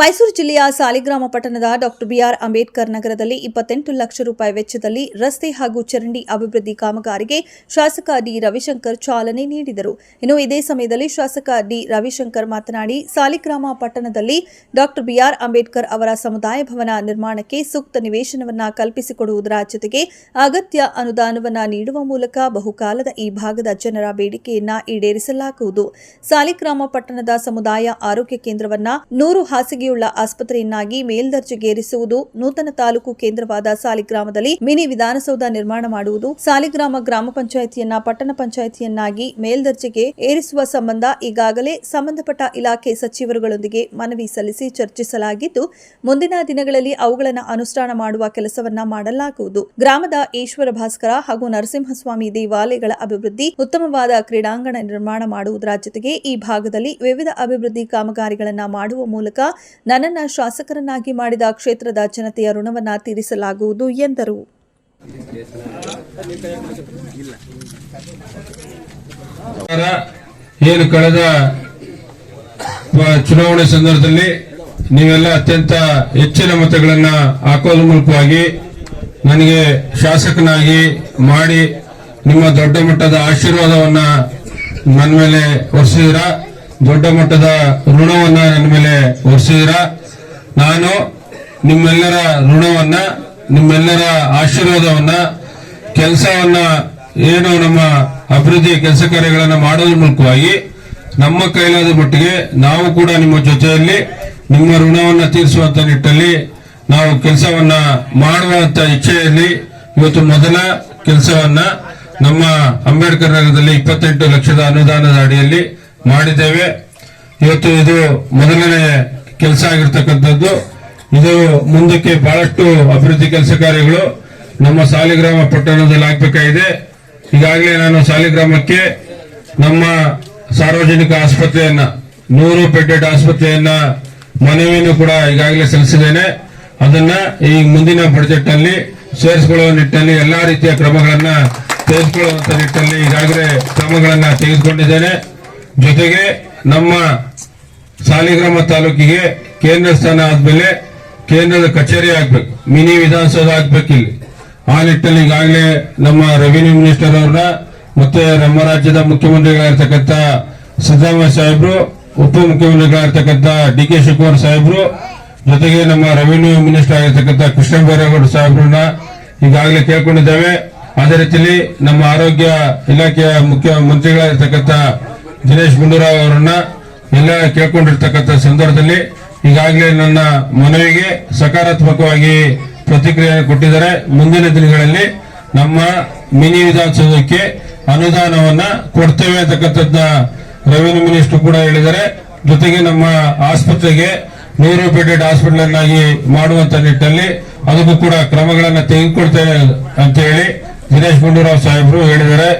ಮೈಸೂರು ಜಿಲ್ಲೆಯ ಸಾಲಿಗ್ರಾಮ ಪಟ್ಟಣದ doctor B R Ambedkar ನಗರದಲ್ಲಿ ಇಪ್ಪತ್ತೆಂಟು ಲಕ್ಷ ರೂಪಾಯಿ ವೆಚ್ಚದಲ್ಲಿ ರಸ್ತೆ ಹಾಗೂ ಚರಂಡಿ ಅಭಿವೃದ್ಧಿ ಕಾಮಗಾರಿಗೆ ಶಾಸಕ ಡಿ ರವಿಶಂಕರ್ ಚಾಲನೆ ನೀಡಿದರು. ಇನ್ನು ಇದೇ ಸಮಯದಲ್ಲಿ ಶಾಸಕ ಡಿ ರವಿಶಂಕರ್ ಮಾತನಾಡಿ, ಸಾಲಿಗ್ರಾಮ ಪಟ್ಟಣದಲ್ಲಿ ಡಾಕ್ಟರ್ ಬಿಆರ್ ಅಂಬೇಡ್ಕರ್ ಅವರ ಸಮುದಾಯ ಭವನ ನಿರ್ಮಾಣಕ್ಕೆ ಸೂಕ್ತ ನಿವೇಶನವನ್ನ ಕಲ್ಪಿಸಿಕೊಡುವುದರ ಜೊತೆಗೆ ಅಗತ್ಯ ಅನುದಾನವನ್ನ ನೀಡುವ ಮೂಲಕ ಬಹುಕಾಲದ ಈ ಭಾಗದ ಜನರ ಬೇಡಿಕೆಯನ್ನ ಈಡೇರಿಸಲಾಗುವುದು. ಸಾಲಿಗ್ರಾಮ ಪಟ್ಟಣದ ಸಮುದಾಯ ಆರೋಗ್ಯ ಕೇಂದ್ರವನ್ನ ನೂರು ಹಾಸಿಗೆಯುಳ್ಳ ಆಸ್ಪತ್ರೆಯನ್ನಾಗಿ ಮೇಲ್ದರ್ಜೆಗೇರಿಸುವುದು ನೂತನ ತಾಲೂಕು ಕೇಂದ್ರವಾದ ಸಾಲಿಗ್ರಾಮದಲ್ಲಿ ಮಿನಿ ವಿಧಾನಸೌಧ ನಿರ್ಮಾಣ ಮಾಡುವುದು ಸಾಲಿಗ್ರಾಮ ಗ್ರಾಮ ಪಂಚಾಯಿತಿಯನ್ನ ಪಟ್ಟಣ ಪಂಚಾಯಿತಿಯನ್ನಾಗಿ ಮೇಲ್ದರ್ಜೆಗೆ ಏರಿಸುವ ಸಂಬಂಧ ಈಗಾಗಲೇ ಸಂಬಂಧಪಟ್ಟ ಇಲಾಖೆ ಸಚಿವರುಗಳೊಂದಿಗೆ ಮನವಿ ಸಲ್ಲಿಸಿ ಚರ್ಚಿಸಲಾಗಿದ್ದು, ಮುಂದಿನ ದಿನಗಳಲ್ಲಿ ಅವುಗಳನ್ನು ಅನುಷ್ಠಾನ ಮಾಡುವ ಕೆಲಸವನ್ನ ಮಾಡಲಾಗುವುದು. ಗ್ರಾಮದ ಈಶ್ವರ ಭಾಸ್ಕರ ಹಾಗೂ ನರಸಿಂಹಸ್ವಾಮಿ ದೇವಾಲಯಗಳ ಅಭಿವೃದ್ಧಿ, ಉತ್ತಮವಾದ ಕ್ರೀಡಾಂಗಣ ನಿರ್ಮಾಣ ಮಾಡುವುದರ ಜೊತೆಗೆ ಈ ಭಾಗದಲ್ಲಿ ವಿವಿಧ ಅಭಿವೃದ್ಧಿ ಕಾಮಗಾರಿಗಳನ್ನು ಮಾಡುವ ಮೂಲಕ ನನ್ನನ್ನ ಶಾಸಕರನ್ನಾಗಿ ಮಾಡಿದ ಕ್ಷೇತ್ರದ ಜನತೆಯ ಋಣವನ್ನು ತೀರಿಸಲಾಗುವುದು ಎಂದರು. ಏನು ಕಳೆದ ಚುನಾವಣೆ ಸಂದರ್ಭದಲ್ಲಿ ನೀವೆಲ್ಲ ಅತ್ಯಂತ ಹೆಚ್ಚಿನ ಮತಗಳನ್ನ ಹಾಕೋದ್ರ ಮೂಲಕವಾಗಿ ನನಗೆ ಶಾಸಕನಾಗಿ ಮಾಡಿ ನಿಮ್ಮ ದೊಡ್ಡ ಮಟ್ಟದ ಆಶೀರ್ವಾದವನ್ನ ನನ್ನ ಮೇಲೆ ಹೊರಿಸಿದಿರ ದೊಡ್ಡ ಮಟ್ಟದ ಋಣವನ್ನ ನನ್ನ ಮೇಲೆ ಹೊರಿಸಿದಿರ ನಾನು ನಿಮ್ಮೆಲ್ಲರ ಋಣವನ್ನ, ನಿಮ್ಮೆಲ್ಲರ ಆಶೀರ್ವಾದವನ್ನ, ಕೆಲಸವನ್ನ ಏನು ನಮ್ಮ ಅಭಿವೃದ್ಧಿ ಕೆಲಸ ಕಾರ್ಯಗಳನ್ನ ಮಾಡೋದ್ರ ಮೂಲಕವಾಗಿ ನಮ್ಮ ಕೈಲಾದ ಮಟ್ಟಿಗೆ ನಾವು ಕೂಡ ನಿಮ್ಮ ಜೊತೆಯಲ್ಲಿ ನಿಮ್ಮ ಋಣವನ್ನ ತೀರಿಸುವಂತ ನಿಟ್ಟಲ್ಲಿ ನಾವು ಕೆಲಸವನ್ನ ಮಾಡುವಂತ ಇಚ್ಛೆಯಲ್ಲಿ ಇವತ್ತು ಮೊದಲ ಕೆಲಸವನ್ನ ನಮ್ಮ ಅಂಬೇಡ್ಕರ್ ನಗರದಲ್ಲಿ ಇಪ್ಪತ್ತೆಂಟು ಲಕ್ಷದ ಅನುದಾನದ ಅಡಿಯಲ್ಲಿ ಮಾಡಿದ್ದೇವೆ. ಇವತ್ತು ಇದು ಮೊದಲನೇ ಕೆಲಸ ಆಗಿರ್ತಕ್ಕಂಥದ್ದು. ಇದು ಮುಂದಕ್ಕೆ ಬಹಳಷ್ಟು ಅಭಿವೃದ್ಧಿ ಕೆಲಸ ಕಾರ್ಯಗಳು ನಮ್ಮ ಸಾಲಿಗ್ರಾಮ ಪಟ್ಟಣದಲ್ಲಿ ಆಗ್ಬೇಕಾಗಿದೆ. ಈಗಾಗಲೇ ನಾನು ಸಾಲಿಗ್ರಾಮಕ್ಕೆ ನಮ್ಮ ಸಾರ್ವಜನಿಕ ಆಸ್ಪತ್ರೆಯನ್ನ, ನೂರು ಬೆಡ್ಡೆಡ್ ಆಸ್ಪತ್ರೆಯನ್ನ ಮನವಿಯನ್ನು ಕೂಡ ಈಗಾಗಲೇ ಸಲ್ಲಿಸಿದ್ದೇನೆ. ಅದನ್ನ ಈ ಮುಂದಿನ ಬಜೆಟ್ನಲ್ಲಿ ಸೇರಿಸಿಕೊಳ್ಳುವ ನಿಟ್ಟಿನಲ್ಲಿ ಎಲ್ಲಾ ರೀತಿಯ ಕ್ರಮಗಳನ್ನ ತೆಗೆದುಕೊಳ್ಳುವಂತ ನಿಟ್ಟಿನಲ್ಲಿ ಈಗಾಗಲೇ ಕ್ರಮಗಳನ್ನ ತೆಗೆದುಕೊಂಡಿದ್ದೇನೆ. ಜೊತೆಗೆ ನಮ್ಮ ಸಾಲಿಗ್ರಾಮ ತಾಲೂಕಿಗೆ ಕೇಂದ್ರ ಸ್ಥಾನ ಆದ್ಮೇಲೆ ಕೇಂದ್ರದ ಕಚೇರಿ ಆಗ್ಬೇಕು. ಮಿನಿ ವಿಧಾನಸೌಧ ಆಗ್ಬೇಕು ಇಲ್ಲಿ. ಆ ನಿಟ್ಟಿನಲ್ಲಿ ಈಗಾಗಲೇ ನಮ್ಮ ರೆವಿನ್ಯೂ ಮಿನಿಸ್ಟರ್ ಅವ್ರನ್ನ ಮತ್ತೆ ನಮ್ಮ ರಾಜ್ಯದ ಮುಖ್ಯಮಂತ್ರಿಗಳಾಗಿರ್ತಕ್ಕಂಥ ಸಿದ್ದರಾಮಯ್ಯ ಸಾಹೇಬ್ರು ಉಪಮುಖ್ಯಮಂತ್ರಿಗಳಾಗಿರ್ತಕ್ಕಂಥ ಡಿ ಕೆ ಶಿವಕುಮಾರ್ ಸಾಹೇಬ್ರು, ಜೊತೆಗೆ ನಮ್ಮ ರೆವಿನ್ಯೂ ಮಿನಿಸ್ಟರ್ ಆಗಿರ್ತಕ್ಕಂಥ ಕೃಷ್ಣ ಬೈರೇಗೌಡ ಸಾಹೇಬ್ರನ್ನ ಈಗಾಗಲೇ ಕೇಳ್ಕೊಂಡಿದ್ದೇವೆ. ಅದೇ ರೀತಿಯಲ್ಲಿ ನಮ್ಮ ಆರೋಗ್ಯ ಇಲಾಖೆಯ ಮುಖ್ಯ ಮಂತ್ರಿಗಳಾಗಿರ್ತಕ್ಕಂಥ ದಿನೇಶ್ ಗುಂಡೂರಾವ್ ಅವರನ್ನ ಎಲ್ಲ ಕೇಳ್ಕೊಂಡಿರ್ತಕ್ಕಂಥ ಸಂದರ್ಭದಲ್ಲಿ ಈಗಾಗಲೇ ನನ್ನ ಮನವಿಗೆ ಸಕಾರಾತ್ಮಕವಾಗಿ ಪ್ರತಿಕ್ರಿಯೆ ಕೊಟ್ಟಿದ್ದಾರೆ. ಮುಂದಿನ ದಿನಗಳಲ್ಲಿ ನಮ್ಮ ಮಿನಿ ವಿಧಾನಸೌಧಕ್ಕೆ ಅನುದಾನವನ್ನ ಕೊಡ್ತೇವೆ ಅಂತಕ್ಕಂಥದ್ದ ರೆವಿನ್ಯೂ ಮಿನಿಸ್ಟರ್ ಕೂಡ ಹೇಳಿದ್ದಾರೆ. ಜೊತೆಗೆ ನಮ್ಮ ಆಸ್ಪತ್ರೆಗೆ ನೂರು ಬೆಡೆಡ್ ಹಾಸ್ಪಿಟಲ್ ಅನ್ನಾಗಿ ಮಾಡುವಂತ ನಿಟ್ಟಿನಲ್ಲಿ ಅದಕ್ಕೂ ಕೂಡ ಕ್ರಮಗಳನ್ನ ತೆಗೆದುಕೊಡ್ತೇವೆ ಅಂತ ಹೇಳಿ ದಿನೇಶ್ ಗುಂಡೂರಾವ್ ಸಾಹೇಬರು ಹೇಳಿದ್ದಾರೆ.